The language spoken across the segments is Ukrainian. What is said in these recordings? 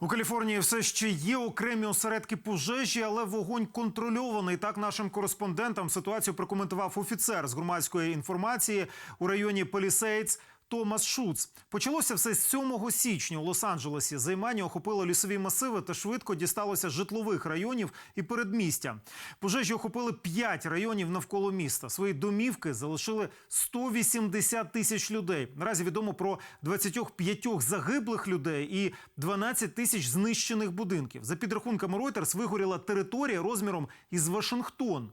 У Каліфорнії все ще є окремі осередки пожежі, але вогонь контрольований. Так нашим кореспондентам ситуацію прокоментував офіцер з громадської інформації у районі Палісейдс Томас Шуц. Почалося все з 7 січня у Лос-Анджелесі. Займання охопило лісові масиви та швидко дісталося житлових районів і передмістя. Пожежі охопили 5 районів навколо міста. Свої домівки залишили 180 тисяч людей. Наразі відомо про 25 загиблих людей і 12 тисяч знищених будинків. За підрахунками Reuters, вигоріла територія розміром із Вашингтон.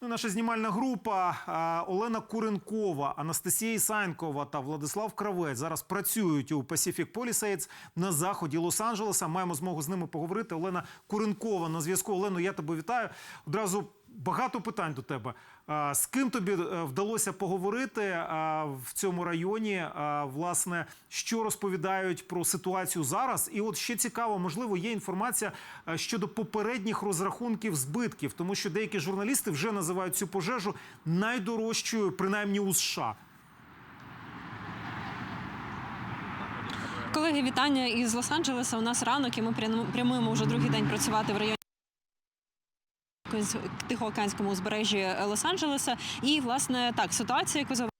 Ну, наша знімальна група Олена Куренкова, Анастасія Ісанькова та Владислав Кравець зараз працюють у Pacific Palisades на заході Лос-Анджелеса. Маємо змогу з ними поговорити. Олена Куренкова на зв'язку. Олено, я тебе вітаю. Одразу багато питань до тебе. З ким тобі е, вдалося поговорити в цьому районі? Власне, що розповідають про ситуацію зараз? І от ще цікаво, можливо, є інформація е, щодо попередніх розрахунків збитків, тому що деякі журналісти вже називають цю пожежу найдорожчою, принаймні у США. Колеги, вітання із Лос-Анджелеса. У нас ранок, і ми прямуємо вже другий день працювати в районі. Тихоокеанському узбережжі Лос-Анджелеса. І, власне, так, ситуація, яку зауважили,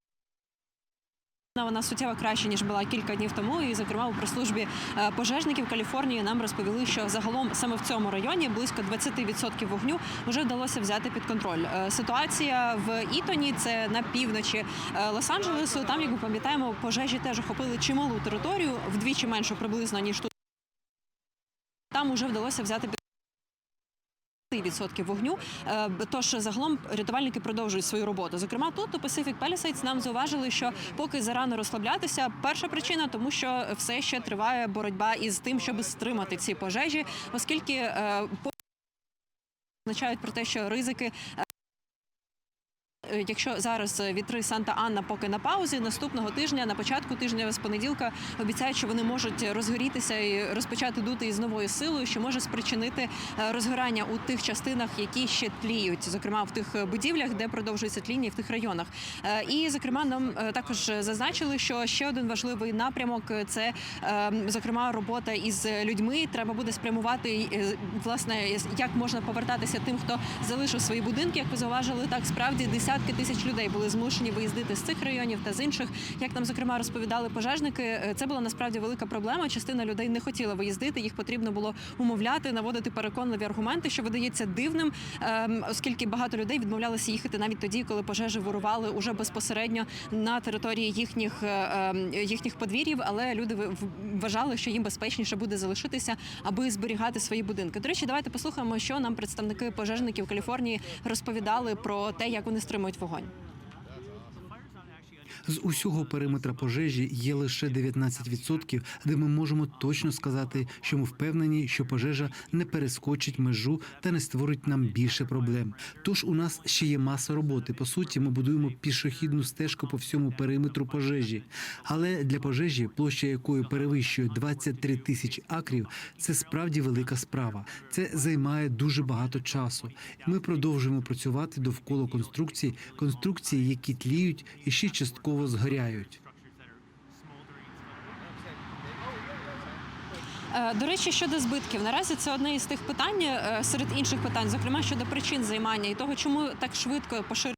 вона суттєво краще ніж була кілька днів тому. І, зокрема, у прес-службі е, пожежників Каліфорнії нам розповіли, що загалом саме в цьому районі близько 20% вогню вже вдалося взяти під контроль. Е, Ситуація в Ітоні, це на півночі е, Лос-Анджелесу. Там, як ми пам'ятаємо, пожежі теж охопили чималу територію, вдвічі меншу приблизно ніж тут. Там уже вдалося взяти під 10% вогню. Е, Тож загалом рятувальники продовжують свою роботу. Зокрема, тут у Pacific Palisades нам зауважили, що поки зарано розслаблятися. Перша причина, тому що все ще триває боротьба із тим, щоб стримати ці пожежі, оскільки е, означають про те, що ризики. Е, Якщо зараз е, вітри Санта-Анна поки на паузі, наступного тижня, на початку тижня з понеділка, обіцяють, що вони можуть розгорітися і розпочати дути із новою силою, що може спричинити е, розгорання у тих частинах, які ще тліють, зокрема в тих будівлях, де продовжується тління в тих районах. І зокрема, нам також зазначили, що ще один важливий напрямок це зокрема робота із людьми. Треба буде спрямувати власне, як можна повертатися тим, хто залишив свої будинки. Як ви зауважили, так справді десятки тисяч людей були змушені виїздити з цих районів та з інших. Як нам зокрема розповідали пожежники, е, це була насправді велика проблема. Частина людей не хотіла виїздити. Їх потрібно було умовляти, наводити переконливі аргументи, що видається дивним, ем, оскільки багато людей відмовлялися їхати навіть тоді, коли пожежі вирували уже безпосередньо на території їхніх е, ем, їхніх подвір'їв. Але люди вважали, що їм безпечніше буде залишитися, аби зберігати свої будинки. До речі, давайте послухаємо, що нам представники пожежників Каліфорнії розповідали про те, як вони стримують вогонь. З усього периметра пожежі є лише 19%, де ми можемо точно сказати, що ми впевнені, що пожежа не перескочить межу та не створить нам більше проблем. Тож у нас ще є маса роботи. По суті, ми будуємо пішохідну стежку по всьому периметру пожежі. Але для пожежі, площа якої перевищує 23 тисячі акрів, це справді велика справа. Це займає дуже багато часу. Ми продовжуємо працювати довкола конструкцій, конструкції, які тліють і ще частково згоряють. Е, До речі, щодо збитків, наразі це одне із тих питань е, серед інших питань, зокрема щодо причин займання і того, чому так швидко поширюється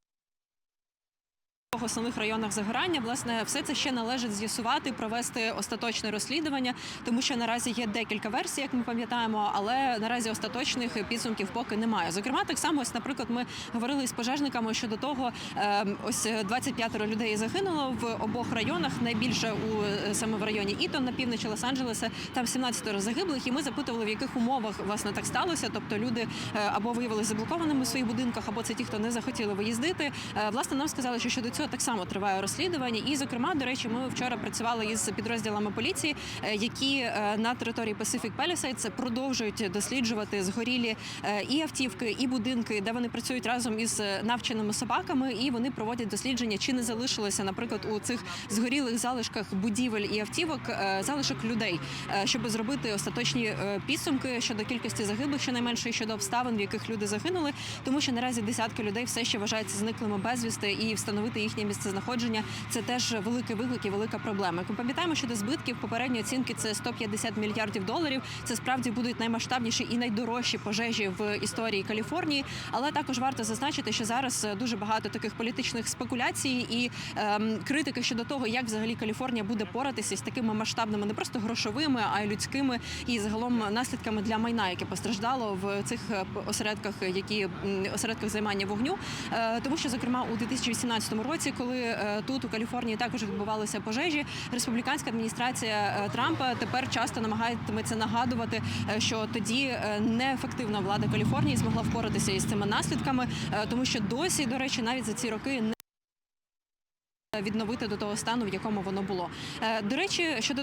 в основних районах загорання, власне, все це ще належить з'ясувати, провести остаточне розслідування, тому що наразі є декілька версій, як ми пам'ятаємо, але наразі остаточних підсумків поки немає. Зокрема, так само, ось, наприклад, ми говорили з пожежниками щодо того, е, ось 25 людей загинуло в обох районах. Найбільше у е, саме в районі Ітон на півночі Лос-Анджелеса, там 17 загиблих, і ми запитували, в яких умовах власне так сталося. Тобто люди е, або виявилися заблокованими в своїх будинках, або це ті, хто не захотіли виїздити. Е, Власне, нам сказали, що щодо цього так само триває розслідування. І, зокрема, до речі, ми вчора працювали із підрозділами поліції, е, які е, на території Pacific Palisades продовжують досліджувати згорілі е, і автівки, і будинки, де вони працюють разом із навченими собаками, і вони проводять дослідження, чи не залишилося, наприклад, у цих згорілих залишках будівель і автівок залишок людей, щоб зробити остаточні підсумки щодо кількості загиблих, щонайменше і щодо обставин, в яких люди загинули, тому що наразі десятки людей все ще вважаються зниклими безвісти, і встановити їхнє їхнє місцезнаходження це теж великий виклик і велика проблема. Як Ми пам'ятаємо, що до збитків попередньої оцінки це 150 мільярдів доларів. Це справді будуть наймасштабніші і найдорожчі пожежі в історії Каліфорнії. Але також варто зазначити, що зараз дуже багато таких політичних спекуляцій і ем, критики щодо того, як взагалі Каліфорнія буде поратися з такими масштабними, не просто грошовими, а й людськими і загалом наслідками для майна, яке постраждало в цих е, осередках, які осередках займання вогню. Е, Тому що, зокрема, у 2018 році, коли е, тут у Каліфорнії також відбувалися пожежі, республіканська адміністрація е, Трампа тепер часто намагатиметься нагадувати, е, що тоді неефективна влада Каліфорнії змогла впоратися із цими наслідками, тому що досі, до речі, навіть за ці роки не відновити до того стану, в якому воно було. До речі, щодо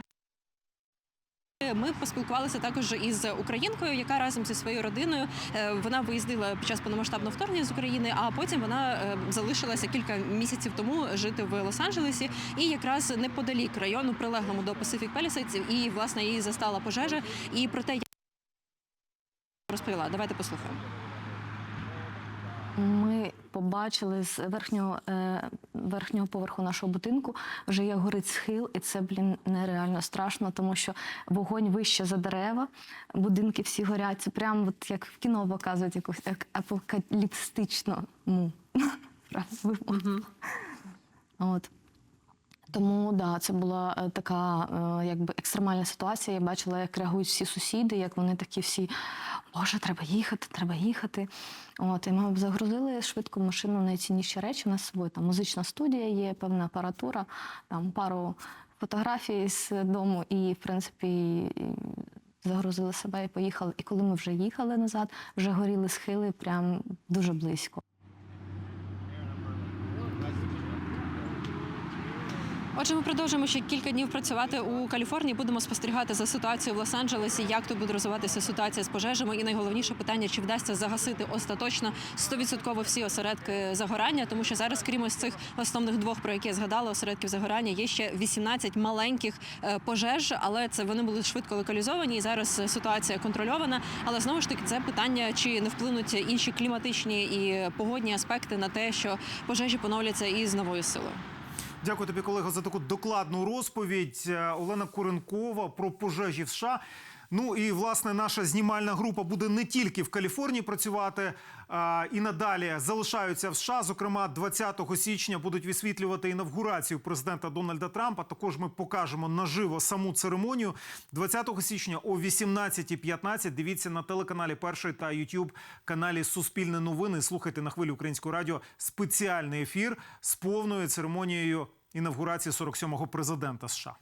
ми поспілкувалися також із українкою, яка разом зі своєю родиною е, вона виїздила під час повномасштабного вторгнення з України, а потім вона е, залишилася кілька місяців тому жити в Лос-Анджелесі і якраз неподалік району, прилеглому до Pacific Palisades, і власне її застала пожежа. І про те, я розповіла. Давайте послухаємо. Ми побачили з верхнього, е, верхнього поверху нашого будинку вже як горить схил, і це, блін, нереально страшно, тому що вогонь вище за дерева, будинки всі горять. Це прямо от як в кіно показують якусь як апокаліпстичну ну. От. Тому да, це була е, така е, якби екстремальна ситуація. Я бачила, як реагують всі сусіди, як вони такі всі, Боже, треба їхати, треба їхати. От, і ми загрузили швидко в машину найцінніші речі. У нас собою там музична студія є, певна апаратура, там пару фотографій з дому, і, в принципі, загрузили себе і поїхали. І коли ми вже їхали назад, вже горіли схили прям дуже близько. Отже, ми продовжуємо ще кілька днів працювати у Каліфорнії. Будемо спостерігати за ситуацією в Лос-Анджелесі, як тут буде розвиватися ситуація з пожежами. І найголовніше питання, чи вдасться загасити остаточно 100% всі осередки загорання, тому що зараз, крім ось цих основних двох, про які я згадала, осередків загорання, є ще 18 маленьких е, пожеж, але це вони були швидко локалізовані. І зараз ситуація контрольована. Але знову ж таки, це питання, чи не вплинуть інші кліматичні і погодні аспекти на те, що пожежі поновляться із новою силою. Дякую тобі, колего, за таку докладну розповідь. Е, Олена Куренкова про пожежі в США. Ну і власне наша знімальна група буде не тільки в Каліфорнії працювати а, і надалі залишаються в США. Зокрема, 20 січня будуть висвітлювати інавгурацію президента Дональда Трампа. Також ми покажемо наживо саму церемонію. 20 січня о 18.15 Дивіться на телеканалі Перший та YouTube каналі Суспільне новини. Слухайте на хвилі українського радіо спеціальний ефір з повною церемонією інавгурації 47-го президента США.